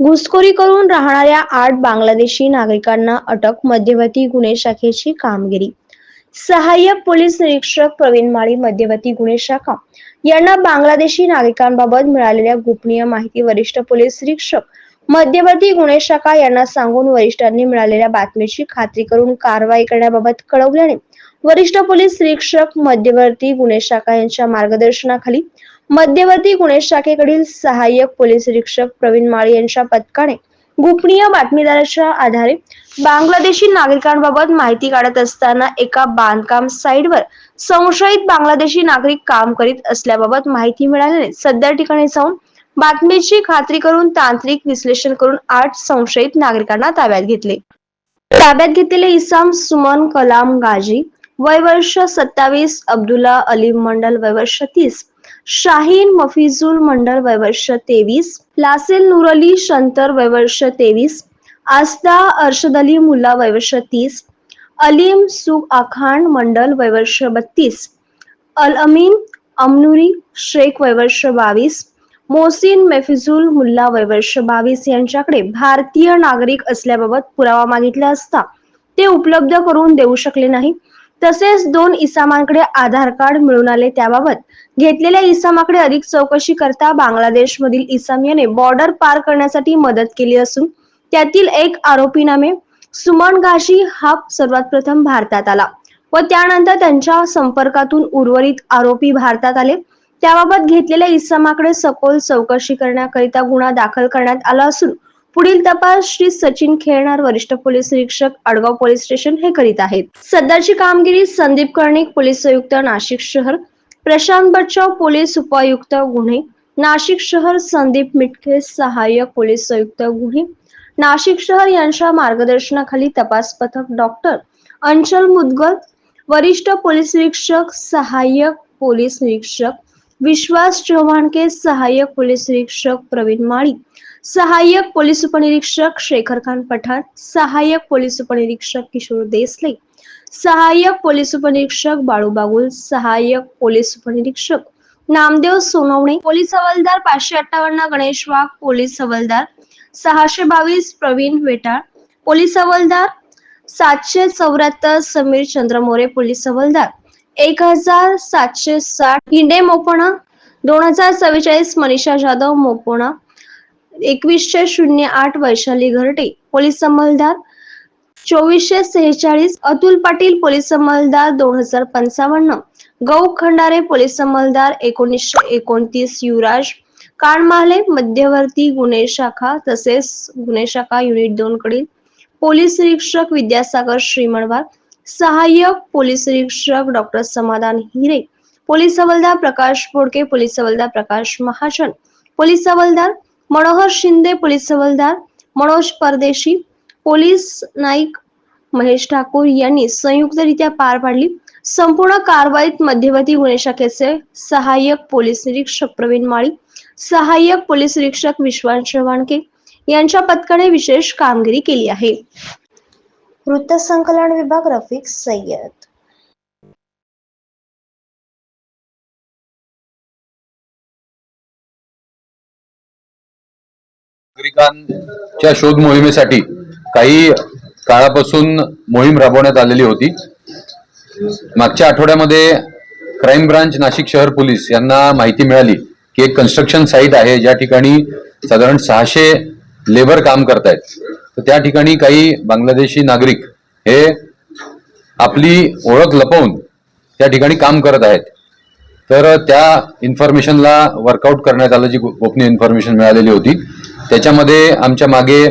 घुसखोरी करून राहणाऱ्या आठ बांगलादेशी नागरिकांना अटक मध्यवर्ती गुन्हे शाखेची कामगिरी. सहाय्यक पोलीस निरीक्षक प्रवीण माळी मध्यवर्ती गुन्हे शाखा. यांना बांगलादेशी नागरिकांबाबत मिळालेल्या गोपनीय माहिती वरिष्ठ पोलीस निरीक्षक मध्यवर्ती गुन्हे शाखा यांना सांगून वरिष्ठांनी मिळालेल्या बातमीची खात्री करून कारवाई करण्याबाबत कळवल्याने वरिष्ठ पोलीस निरीक्षक मध्यवर्ती गुन्हे शाखा यांच्या मार्गदर्शनाखाली मध्यवर्ती गुन्हे शाखेकडील सहाय्यक पोलीस निरीक्षक प्रवीण माळी यांच्या पथकाने गोपनीय बातमीदाराच्या आधारे बांगलादेशी नागरिकांबाबत माहिती काढत असताना एका बांधकाम साईटवर संशयित बांगलादेशी नागरिक काम करीत असल्याबाबत माहिती मिळाल्याने सदर ठिकाणी जाऊन बातमीची खात्री करून तांत्रिक विश्लेषण करून आठ संशयित नागरिकांना ताब्यात घेतले. ताब्यात घेतलेले इसाम सुमन कलाम गाजी वय वर्ष सत्तावीस अब्दुल्ला अली मंडल वय वर्ष तीस शाहीन मफिजुल मंडल वयवर्ष तेवीस लासेल नुरली शंतर वयवर्ष तेवीस आस्था अर्शद अली मुल्ला वयवर्ष तीस अलीम सुख आखान मंडल वयवर्ष बत्तीस अल अमीन अमनुरी शेख वयवर्ष बावीस मोसिन मेफिजुल मुल्ला वयवर्ष बावीस यांच्याकडे भारतीय नागरिक असल्याबाबत पुरावा मागितला असता. ते उपलब्ध करून देऊ शकले नाही. तसेच दोन इसामांकडे आधार कार्ड मिळून आले त्याबाबत. घेतलेल्या इसामाकडे अधिक चौकशी करता बांगलादेश मधील इसाम याने बॉर्डर पार करण्यासाठी मदत केली असून त्यातील एक आरोपी नामे सुमन घाशी हा सर्वात प्रथम भारतात आला व त्यानंतर त्यांच्या संपर्कातून उर्वरित आरोपी भारतात आले. त्याबाबत घेतलेल्या इसामाकडे सखोल चौकशी करण्याकरिता गुन्हा दाखल करण्यात आला असून पुढील तपास श्री सचिन खेळणार वरिष्ठ पोलीस निरीक्षक अडगाव पोलीस स्टेशन हे करीत आहेत. सध्याची कामगिरी संदीप कर्णिक पोलीस आयुक्त नाशिक शहर प्रशांत बच्चाव पोलीस उपायुक्त गुन्हे नाशिक शहर संदीप मिटके सहाय्यक पोलीस आयुक्त गुन्हे नाशिक शहर यांच्या मार्गदर्शनाखाली तपास पथक डॉक्टर अंचल मुदगल वरिष्ठ पोलीस निरीक्षक सहाय्यक पोलीस निरीक्षक विश्वास चव्हाणके सहाय्यक पोलीस निरीक्षक प्रवीण माळी सहाय्यक पोलीस उपनिरीक्षक शेखर खान पठाण सहाय्यक पोलीस उपनिरीक्षक किशोर देसले सहाय्यक पोलीस उपनिरीक्षक बाळू बागुल सहाय्यक पोलीस उपनिरीक्षक नामदेव सोनवणे पोलीस हवालदार पाचशे अठ्ठावन्न गणेश वाघ पोलीस हवालदार सहाशे बावीस प्रवीण वेटाळ पोलीस हवालदार सातशे चौऱ्याहत्तर समीर चंद्रमोरे पोलीस हवालदार एक हजार सातशे साठ हिंडे मोपणा दोन हजार चव्वेचाळीस मनीषा जाधव मोपणा एकवीसशे शून्य आठ वैशाली घरटे पोलीस अंमलदार चोवीसशे सेहेचाळीस अतुल पाटील पोलीस अंमलदार दोन हजार पंचावन्न गौ खंडारे पोलीस अंमलदार एकोणीसशे एकोणतीस युवराज कानमाले मध्यवर्ती गुन्हे शाखा तसेच गुन्हे शाखा युनिट दोन कडील पोलीस निरीक्षक विद्यासागर श्रीमणवार सहाय्यक पोलीस निरीक्षक डॉक्टर समाधान हिरे पोलीस हवालदार प्रकाश बोडके पोलीस हवालदार प्रकाश महाजन पोलीस हवालदार मनोहर शिंदे पोलीस हवालदार मनोज परदेशी पोलीस नाईक महेश ठाकूर यांनी संयुक्तरित्या पार पाडली. संपूर्ण कारवाईत मध्यवर्ती गुन्हे शाखेचे सहाय्यक पोलीस निरीक्षक प्रवीण माळी सहाय्यक पोलीस निरीक्षक विश्वास चव्हाणके यांच्या पथकाने विशेष कामगिरी केली आहे. वृत्तसंकलन विभाग रफिक सय्यद. नागरिकांच्या शोध मोहिमेसाठी काही काळापासून मोहीम राबवण्यात आलेली होती. मागच्या आठवड्यामध्ये क्राईम ब्रांच नाशिक शहर पोलीस यांना माहिती मिळाली की एक कन्स्ट्रक्शन साईट आहे ज्या ठिकाणी साधारण सहाशे लेबर काम करतायत. तर त्या ठिकाणी काही बांगलादेशी नागरिक हे आपली ओळख लपवून त्या ठिकाणी काम करत आहेत. तर त्या इन्फॉर्मेशनला वर्कआउट करण्यात आलं जी गोपनीय इन्फॉर्मेशन मिळालेली होती. त्याच्यामध्ये आमच्या मागे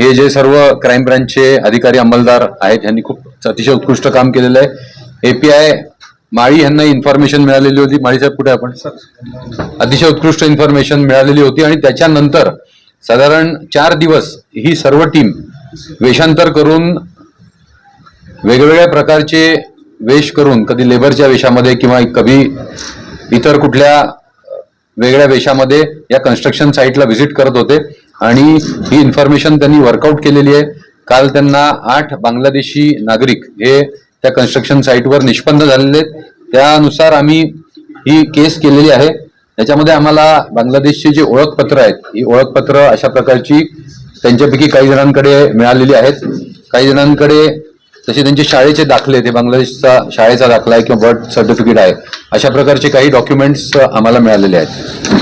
हे जे सर्व क्राईम ब्रांचचे अधिकारी अंमलदार आहेत यांनी खूप अतिशय उत्कृष्ट काम केलेलं आहे. एपीआय माळी यांना इन्फॉर्मेशन मिळालेली होती. माळी साहेब कुठे आपण? अतिशय उत्कृष्ट इन्फॉर्मेशन मिळालेली होती आणि त्याच्यानंतर साधारण चार दिवस ही सर्व टीम वेषांतर करून वेगवेगळ्या प्रकारचे वेश करून कधी लेबरच्या वेशामध्ये किंवा कधी इतर कुठल्या वेगळ्या वेशामध्ये या कन्स्ट्रक्शन साईटला व्हिजिट करत होते. आणि ही इन्फॉर्मेशन त्यांनी वर्कआउट केलेली आहे. काल त्यांना आठ बांगलादेशी नागरिक हे त्या कन्स्ट्रक्शन साईटवर निष्पन्न झालेले आहेत. त्यानुसार आम्ही ही केस केलेली आहे. त्याच्यामध्ये आम्हाला बांगलादेशची जी ओळखपत्र आहेत ही ओळखपत्र अशा प्रकारची त्यांच्यापैकी काही जणांकडे मिळालेली आहेत. काही जणांकडे तसे त्यांचे शाळेचे दाखले ते बांगलादेशचा शाळेचा दाखला आहे किंवा बर्थ सर्टिफिकेट आहे अशा प्रकारचे काही डॉक्युमेंट्स आम्हाला मिळालेले आहेत.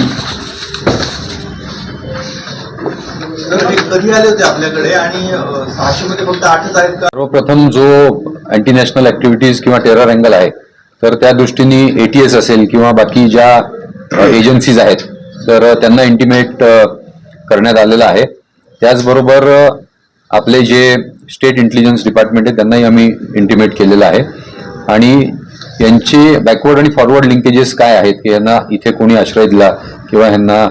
आपल्याकडे? आणि सर्वप्रथम जो अँटी नॅशनल ऍक्टिव्हिटीज किंवा टेरर अँगल आहे तर त्या दृष्टीने एटीएस असेल किंवा बाकी ज्या एजन्सीज आहेत तर त्यांना इंटिमेट करण्यात आलेलं आहे. त्याचबरोबर आपले जे स्टेट इंटेलिजन्स डिपार्टमेंट आहे त्यांनाही आम्ही इंटिमेट केलेलं आहे. आणि यांचे बॅकवर्ड आणि फॉरवर्ड लिंकेजेस काय आहेत की यांना इथे कोणी आश्रय दिला किंवा यांना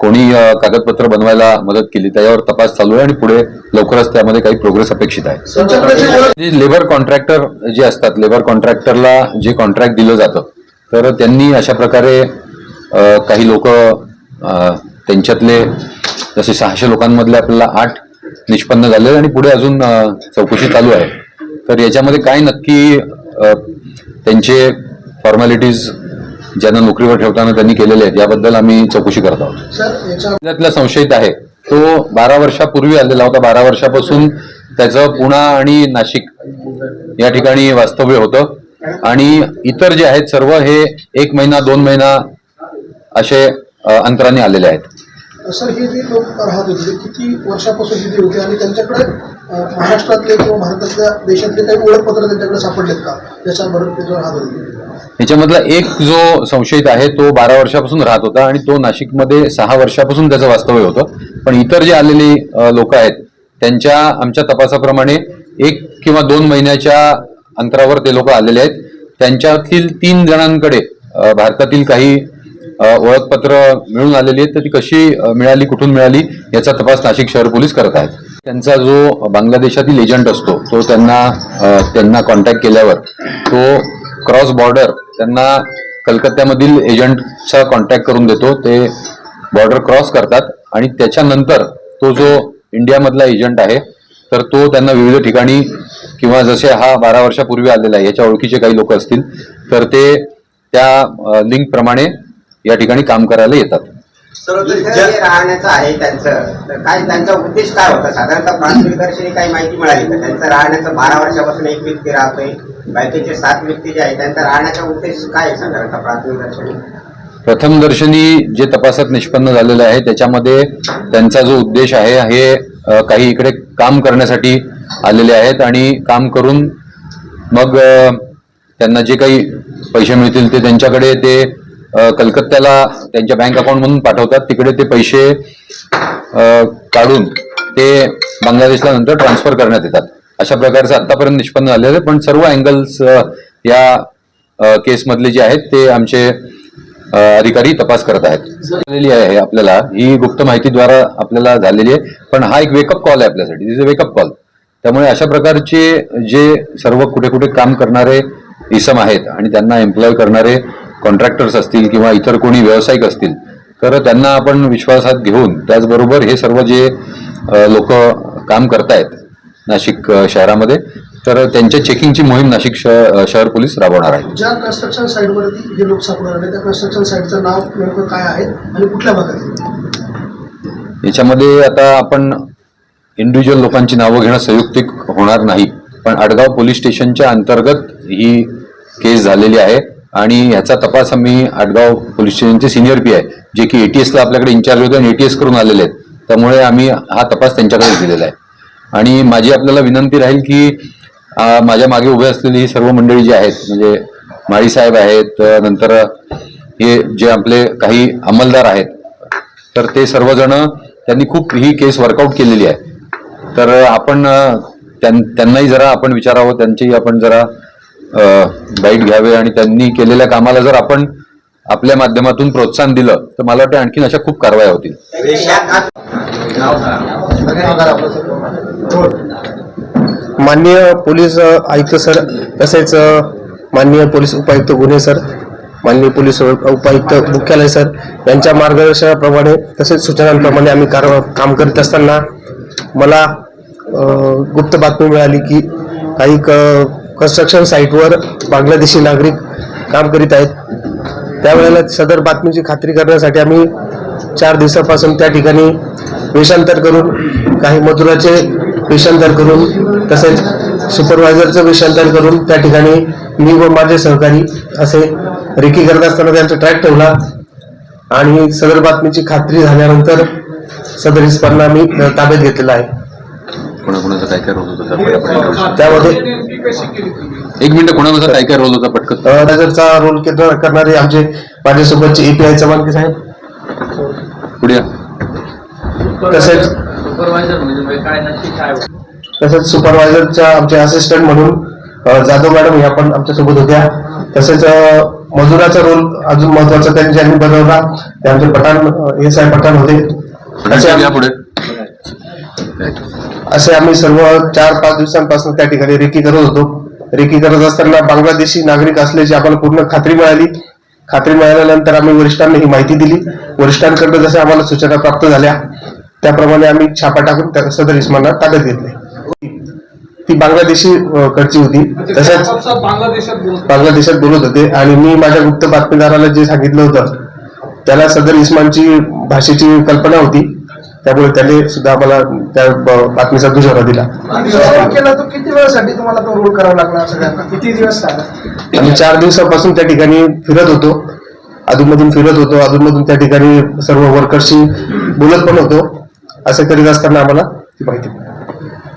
कोणी कागदपत्र बनवायला मदत केली त्याच्यावर तपास चालू आहे आणि पुढे लवकरच त्यामध्ये काही प्रोग्रेस अपेक्षित आहे. लेबर कॉन्ट्रॅक्टर जे असतात लेबर कॉन्ट्रॅक्टरला जे कॉन्ट्रॅक्ट दिलं जातं तर त्यांनी अशा प्रकारे काही लोक त्यांच्यातले जसे सहाशे लोकांमधले आपल्याला आठ निष्पन्न झाले आणि पुढे अजून चौकशी चालू आहे. तर याच्यामध्ये काय नक्की त्यांचे फॉर्मॅलिटीज ज्यांना नोकरीवर ठेवताना त्यांनी केलेले आहेत याबद्दल आम्ही चौकशी करत आहोत. संशयित आहे तो बारा वर्षापूर्वी आलेला होता. बारा वर्षापासून त्याचं पुणा आणि नाशिक या ठिकाणी वास्तव्य होतं. आणि इतर जे आहेत सर्व हे एक महिना दोन महिना असे अंतराने आलेले आहेत. सर हे जे लोक राहत होते. म्हणजे किती वर्षापासून तिथे होते आणि त्यांच्याकडे महाराष्ट्रातले किंवा भारतातल्या देशातले काही ओळखपत्र त्यांच्याकडे सापडलेत का? त्याच्याबरोबर राहत होते. याच्यामधला एक जो संशयित आहे तो बारा वर्षापासून राहत होता आणि तो नाशिकमध्ये सहा वर्षापासून त्याचं वास्तव्य होतं. पण इतर जे आलेले लोक आहेत त्यांच्या आमच्या तपासाप्रमाणे एक किंवा दोन महिन्याच्या अंतरावर ते लोक आलेले आहेत. त्यांच्यातील तीन जणांकडे भारतातील काही ओळखपत्र मिळून आलेली आहेत. तर ती कशी मिळाली कुठून मिळाली याचा तपास नाशिक शहर पोलीस करत आहेत. त्यांचा जो बांगलादेशातील एजंट असतो तो त्यांना त्यांना कॉन्टॅक्ट केल्यावर तो क्रॉस बॉर्डर त्यांना कलकत्त्यामधील एजंटचा कॉन्टॅक्ट करून देतो. ते बॉर्डर क्रॉस करतात आणि त्याच्यानंतर तो जो इंडियामधला एजंट आहे तर तो त्यांना विविध ठिकाणी किंवा जसे हा बारा वर्षापूर्वी आलेला आहे याच्या ओळखीचे काही लोक असतील तर ते त्या लिंकप्रमाणे या ठिकाणी काम करायला येतात. सर आता इथं ज्या- जे राहण्याचं आहे त्यांचं तर काय त्यांचा उद्देश काय होता? साधारणतः प्राथमिक दर्शनी काही माहिती मिळाली का? त्यांचं राहण्याचं बारा वर्षापासून एक व्यक्ती राहतोय बाकीचे सात व्यक्ती जे आहेत त्यांचा राहण्याचा उद्देश काय आहे साधारणतः प्राथमिक दर्शनी? प्रथमदर्शनी जे तपासात निष्पन्न झालेलं आहे त्याच्यामध्ये त्यांचा जो उद्देश आहे हे काही इकडे काम करण्यासाठी आलेले आहेत आणि काम करून मग त्यांना जे काही पैसे मिळतील ते त्यांच्याकडे ते कलकत्त्याला त्यांच्या बँक अकाउंट मधून पाठवतात. तिकडे ते पैसे काढून ते बांगलादेशला नंतर ट्रान्सफर करण्यात येतात. अशा प्रकारचं आतापर्यंत निष्पन्न झालेलं आहे. पण सर्व अँगल्स या केसमधले जे आहेत ते आमचे अधिकारी तपास करत आहेत. झालेली आहे आपल्याला. ही गुप्त माहितीद्वारा आपल्याला झालेली आहे. पण हा एक वेकअप कॉल आहे आपल्यासाठी. दिस वेकअप कॉल त्यामुळे अशा प्रकारचे जे सर्व कुठे कुठे काम करणारे इसम आहेत आणि त्यांना एम्प्लॉय करणारे कॉन्ट्रॅक्टर्स असतील किंवा इतर कोणी व्यावसायिक असतील तर त्यांना आपण विश्वासात घेऊन त्याचबरोबर हे सर्व जे लोक काम करतायत नाशिक शहरामध्ये तर त्यांच्या चेकिंगची मोहीम नाशिक शहर पोलीस राबवणार आहे. ज्या कन्स्ट्रक्शन साईटवरती हे लोक सापडणार आहेत त्या कन्स्ट्रक्शन साईटचं नाव नेमकं काय आहे आणि कुठल्या भागात याच्यामध्ये आता आपण इंडिव्हिज्युअल लोकांची नावं घेणं संयुक्तिक होणार नाही पण आडगाव पोलीस स्टेशनच्या अंतर्गत ही केस झालेली आहे. आणि ह्याचा तपास आम्ही आडगाव पोलीस स्टेशनचे सिनियर पी आहे जे की एटीएसला आपल्याकडे इन्चार्ज होते आणि एटीएस करून आलेले आहेत. त्यामुळे आम्ही हा तपास त्यांच्याकडे दिलेला आहे. आणि माझी आपल्याला विनंती राहील की माझ्या मागे उभे असलेली ही सर्व मंडळी जी आहेत म्हणजे माळी साहेब आहेत नंतर हे जे आपले काही अंमलदार आहेत तर ते सर्वजण त्यांनी खूप ही केस वर्कआउट केलेली आहे. तर आपण त्यां- त्यांनाही जरा आपण विचारावं त्यांचीही आपण जरा बाईट घ्यावे आणि त्यांनी केलेल्या कामाला जर आपण आपल्या माध्यमातून प्रोत्साहन दिलं तर मला वाटतं आणखीन अशा खूप कारवाया होतील. माननीय पोलीस आयुक्त सर तसेच माननीय पोलीस उपायुक्त गुन्हे सर माननीय पोलीस उपायुक्त मुख्यालय सर यांच्या मार्गदर्शनाप्रमाणे तसेच सूचनांप्रमाणे आम्ही काम करीत असताना मला गुप्त बातमी मिळाली की काही कन्स्ट्रक्शन साईटवर बांगलादेशी नागरिक काम करीत आहेत. त्यावेळेला सदर बातमीची खात्री करण्यासाठी आम्ही चार दिवसापासून त्या ठिकाणी वेषांतर करून काही मजुराचे वेषांतर करून तसेच सुपरवायझरचं वेषांतर करून त्या ठिकाणी मी व माझे सहकारी असे रेकी करत असताना त्यांचा ट्रॅक ठेवला आणि सदर बातमीची खात्री झाल्यानंतर सदर इस्पांना आम्ही ताब्यात घेतलेला आहे. त्यामध्ये एक मिनिट कोणाकोणाचा काय काय रोल होता पटकन? नजरचा रोल केंद्र करणारे आमचे माझ्यासोबतचे एपीआय चव्हाणके साहेब. पुढे. तसेच सुपरवायझर म्हणजे काय नक्की काय तसेच सुपरवायझरच्या आमचे असिस्टंट म्हणून जाधव मॅडम ह्या पण आमच्यासोबत होत्या. तसेच मजुराचा रोल अजून महत्त्वाचा त्यांनी ज्यांनी बनवला ते आमचे पठाण एस आय पठाण होते. पुढे. असे आम्ही सर्व चार पाच दिवसांपासून त्या ठिकाणी रेकी करत होतो. रेकी करत असताना बांगलादेशी नागरिक असल्याची आम्हाला पूर्ण खात्री मिळाली. खात्री मिळाल्यानंतर आम्ही वरिष्ठांना ही माहिती दिली. वरिष्ठांकडून जसे आम्हाला सूचना प्राप्त झाल्या त्याप्रमाणे आम्ही छापा टाकून त्या सदर इस्मांना ताब्यात घेतले. ती बांगलादेशी कडची होती. तसेच बांगलादेशात बोलत होते आणि मी माझ्या गुप्त बातमीदाराला जे सांगितलं होतं त्याला सदर इस्मानची भाषेची कल्पना होती. त्यामुळे त्याने सुद्धा आम्हाला त्या बातमीचा दुजोरा दिला. केला तो किती वेळासाठी तुम्हाला तो रोल करावा लागला सगळ्यांना? किती दिवस झाला? आम्ही चार दिवसापासून त्या ठिकाणी फिरत होतो. अधूनमधून फिरत होतो. अधूनमधून त्या ठिकाणी सर्व वर्करशी बोलत पण होतो. असं करीत असताना आम्हाला ती माहिती मिळाली.